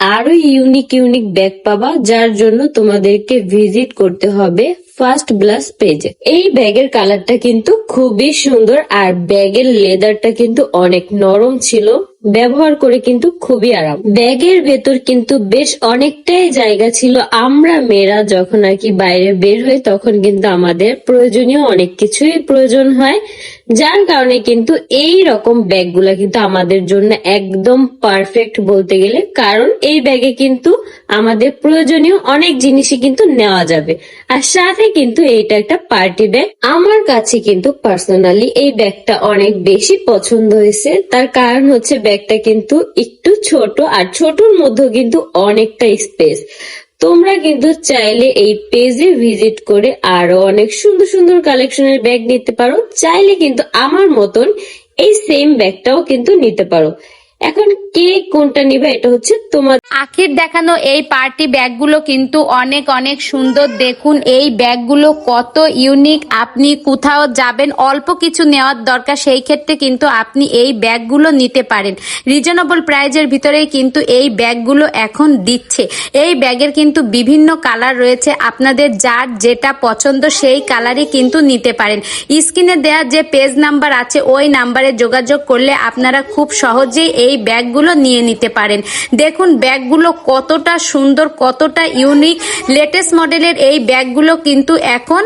আরও unique unique bag পাবা, যার জন্য তোমাদেরকে ভিজিট করতে হবে ফার্স্ট ব্লাস পেজে এই ব্যাগের কালারটা কিন্তু খুবই সুন্দর, আর ব্যাগের লেদারটা কিন্তু অনেক নরম ছিল। ব্যবহার করে কিন্তু খুবই আরাম। ব্যাগের ভেতর কিন্তু বেশ অনেকটাই জায়গা ছিল। আমরা মেয়েরা যখন আর কি বাইরে বের হই, তখন কিন্তু আমাদের প্রয়োজনীয় অনেক কিছুই প্রয়োজন হয়। যার কারণে কিন্তু এই রকম ব্যাগগুলা কিন্তু আমাদের জন্য একদম পারফেক্ট বলতে গেলে। কারণ এই ব্যাগে কিন্তু আমাদের প্রয়োজনীয় অনেক জিনিসই কিন্তু নেওয়া যাবে। আর সাথে কিন্তু এইটা একটা পার্টি ব্যাগ। আমার কাছে কিন্তু পার্সোনালি এই ব্যাগটা অনেক বেশি পছন্দ হয়েছে। তার কারণ হচ্ছে ব্যাগটা কিন্তু একটু ছোট আর ছোটর মধ্যে কিন্তু অনেকটা স্পেস তোমরা কিন্তু চাইলে এই পেজে ভিজিট করে আরও অনেক সুন্দর সুন্দর কালেকশনের ব্যাগ নিতে পারো। চাইলে কিন্তু আমার মতন এই সেম ব্যাগটাও কিন্তু নিতে পারো। এখন কে কোনটা নিবে এটা হচ্ছে তোমার আখির দেখানো এই পার্টি ব্যাগগুলো কিন্তু অনেক অনেক সুন্দর। দেখুন, এই ব্যাগগুলো কত ইউনিক আপনি কোথাও যাবেন, অল্প কিছু নেওয়ার দরকার, সেই ক্ষেত্রে কিন্তু আপনি এই ব্যাগগুলো নিতে পারেন। রিজনেবল প্রাইজের ভিতরেই কিন্তু এই ব্যাগগুলো এখন দিচ্ছে। এই ব্যাগের কিন্তু বিভিন্ন কালার রয়েছে। আপনাদের যার যেটা পছন্দ, সেই কালারই কিন্তু নিতে পারেন। স্ক্রিনে দেওয়া যে পেজ নাম্বার আছে, ওই নাম্বারে যোগাযোগ করলে আপনারা খুব সহজেই এই ব্যাগগুলো নিয়ে নিতে পারেন। দেখুন, ব্যাগগুলো কতটা সুন্দর, কতটা ইউনিক লেটেস্ট মডেলের এই ব্যাগগুলো কিন্তু এখন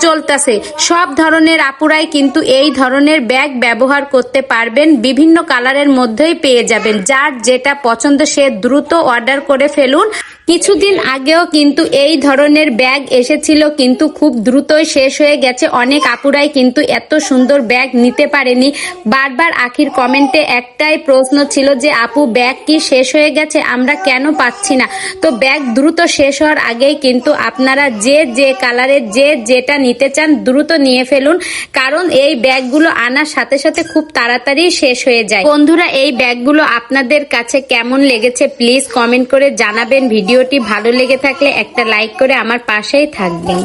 চলতেছে। সব ধরনের আপুরাই কিন্তু এই ধরনের ব্যাগ ব্যবহার করতে পারবেন। বিভিন্ন কালারের মধ্যেই পেয়ে যাবেন। যার যেটা পছন্দ সে দ্রুত অর্ডার করে ফেলুন। কিছুদিন আগেও কিন্তু এই ধরনের ব্যাগ এসেছিল, কিন্তু খুব দ্রুতই শেষ হয়ে গেছে। অনেক আপুরাই কিন্তু এত সুন্দর ব্যাগ নিতে পারেনি। বারবার আখির কমেন্টে একটাই প্রশ্ন ছিল যে, আপু, ব্যাগ কি শেষ হয়ে গেছে? আমরা কেন পাচ্ছি না? তো ব্যাগ দ্রুত শেষ হওয়ার আগেই কিন্তু আপনারা যে যে কালারের, যে যেটা নিতে চান দ্রুত নিয়ে ফেলুন। কারণ এই ব্যাগগুলো আনার সাথে সাথে খুব তাড়াতাড়ি শেষ হয়ে যায়। বন্ধুরা, এই ব্যাগগুলো আপনাদের কাছে কেমন লেগেছে, প্লিজ কমেন্ট করে জানাবেন ভিডিওটি ভালো লেগে থাকলে একটা লাইক করে আমার পাশেই থাকবেন।